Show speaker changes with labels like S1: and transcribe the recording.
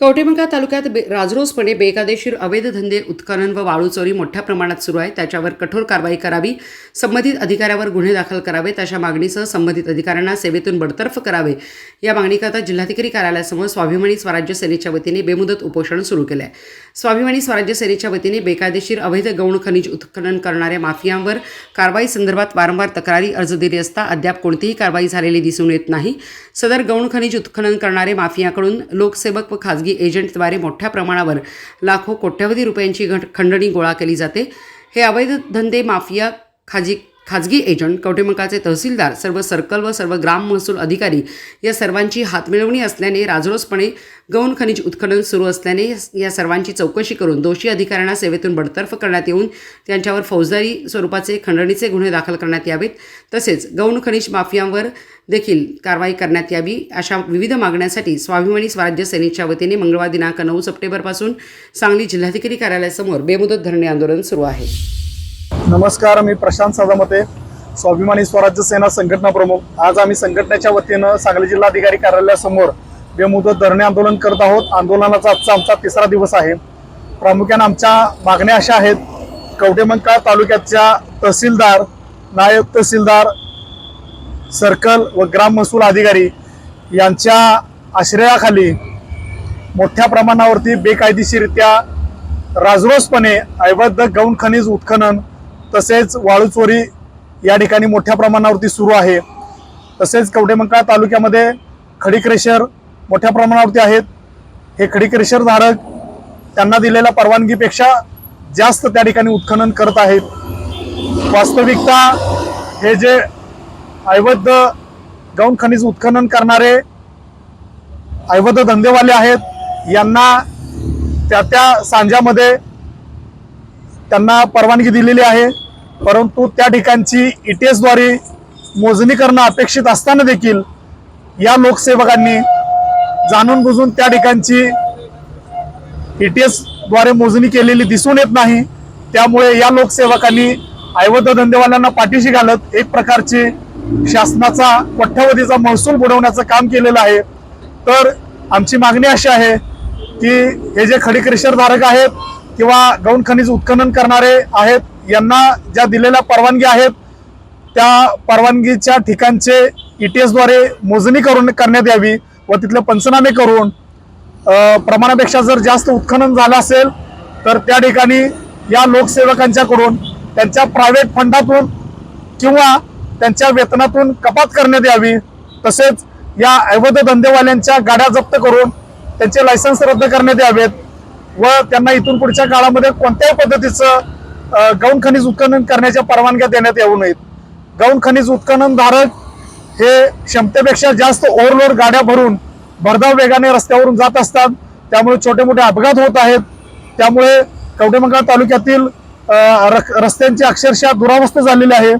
S1: कवटेमंका तालुक्यात बे राजरोसपणे बेकायदेशीर अवैध धंदे उत्खनन व वाळू चोरी मोठ्या प्रमाणात सुरू आहे. त्याच्यावर कठोर कारवाई करावी संबंधित अधिकाऱ्यावर गुन्हे दाखल करावेत अशा मागणीसह संबंधित अधिकाऱ्यांना सेवेतून बडतर्फ करावे. या मागणीकरता जिल्हाधिकारी कार्यालयासमोर स्वाभिमानी स्वराज्य सेनेच्या वतीने बेमुदत उपोषण सुरू केलं आहे स्वाभिमानी स्वराज्य सेनेच्या वतीने बेकायदेशीर अवैध गौण खनिज उत्खनन करणाऱ्या माफियांवर कारवाई संदर्भात वारंवार तक्रारी अर्ज दिले असता अद्याप कोणतीही कारवाई झालेली दिसून येत नाही. सदर गौण खनिज उत्खनन करणारे माफियाकडून लोकसेवक व खाजगी एजंटद्वारे मोठ्या प्रमाणावर लाखो कोट्यवधी रुपयांची घट खंडणी गोळा केली जाते. हे अवैध धंदे माफिया खाजी खाजगी एजंट कवटेमकाचे तहसीलदार सर्व सर्कल व सर्व ग्राम महसूल अधिकारी या सर्वांची हातमिळवणी असल्याने राजरोसपणे गौण खनिज उत्खनन सुरू असल्याने या सर्वांची चौकशी करून दोषी अधिकाऱ्यांना सेवेतून बडतर्फ करण्यात येऊन त्यांच्यावर फौजदारी स्वरूपाचे खंडणीचे गुन्हे दाखल करण्यात यावेत. तसेच गौण खनिज माफियांवर देखील कारवाई करण्यात यावी अशा विविध मागण्यांसाठी स्वाभिमानी स्वराज्य सेनेच्या वतीने मंगळवार दिनांक नऊ सप्टेंबरपासून सांगली जिल्हाधिकारी कार्यालयासमोर बेमुदत धरणे आंदोलन सुरू आहे.
S2: नमस्कार मी प्रशांत सादामते. स्वाभिमानी स्वराज्य सेना संघटना प्रमुख. आज आम्ही संघटनेच्या वतीनं सांगली जिल्हाधिकारी कार्यालयासमोर बेमुदत धरणे आंदोलन करत आहोत. आंदोलनाचा आजचा आमचा तिसरा दिवस आहे. प्रामुख्यानं आमच्या मागण्या अशा आहेत. कवटेमंका तालुक्याच्या तहसीलदार नायब तहसीलदार सर्कल व ग्राम महसूल अधिकारी यांच्या आश्रयाखाली मोठ्या प्रमाणावरती बेकायदेशीरित्या राजरोसपणे ऐवद्ध गौण खनिज उत्खनन तसेच वाळू चोरी या ठिकाणी मोठ्या प्रमाणावरती सुरू आहे. तसेच कवटेमंका तालुक्यामध्ये खडीक्रेशर मोठ्या प्रमाणावरती आहेत. हे खडीक्रेशर धारक त्यांना दिलेल्या परवानगीपेक्षा जास्त त्या ठिकाणी उत्खनन करत आहेत. वास्तविकता हे जे अवैध गौण खनिज उत्खनन करणारे अवैध धंदेवाले आहेत यांना त्या त्या सांजामध्ये त्यांना परवानगी दिलेली आहे. परंतु त्या ठिकाणची ETS मोजणी करणं अपेक्षित असताना देखील या लोकसेवकांनी जाणून बुजून त्या ठिकाणची ETS मोजणी केलेली दिसून येत नाही. त्यामुळे या लोकसेवकांनी अवैध धंदेवाल्यांना पाठीशी घालत एक प्रकारची शासनाचा कोट्यवधीचा महसूल बुडवण्याचं काम केलेलं आहे. तर आमची मागणी अशी आहे की हे जे खडी आहेत किंवा गौण खनिज उत्खनन करणारे आहेत यांना ज्या दिलेल्या परवानगी आहेत त्या परवानगीच्या ठिकाणचे ई टी एसद्वारे मोजणी करून करण्यात यावी व तिथले पंचनामे करून प्रमाणापेक्षा जर जास्त उत्खनन झालं असेल तर त्या ठिकाणी या लोकसेवकांच्याकडून त्यांच्या प्रायव्हेट फंडातून किंवा त्यांच्या वेतनातून कपात करण्यात यावी. तसेच या अवैध धंदेवाल्यांच्या गाड्या जप्त करून त्यांचे लायसन्स रद्द करण्यात यावेत व त्यांना इथून पुढच्या काळामध्ये कोणत्याही पद्धतीचं गौण खनिज उत्खनन करण्याच्या परवानग्या देण्यात येऊ नयेत. गौण खनिज उत्खनन धारक हे क्षमतेपेक्षा जास्त ओव्हरलोड गाड्या भरून भरधाव वेगाने रस्त्यावरून जात असतात. त्यामुळे छोटे मोठे अपघात होत आहेत. त्यामुळे कवटेमंगळ तालुक्यातील रक- रस्त्यांची अक्षरशः दुरावस्था झालेली आहे.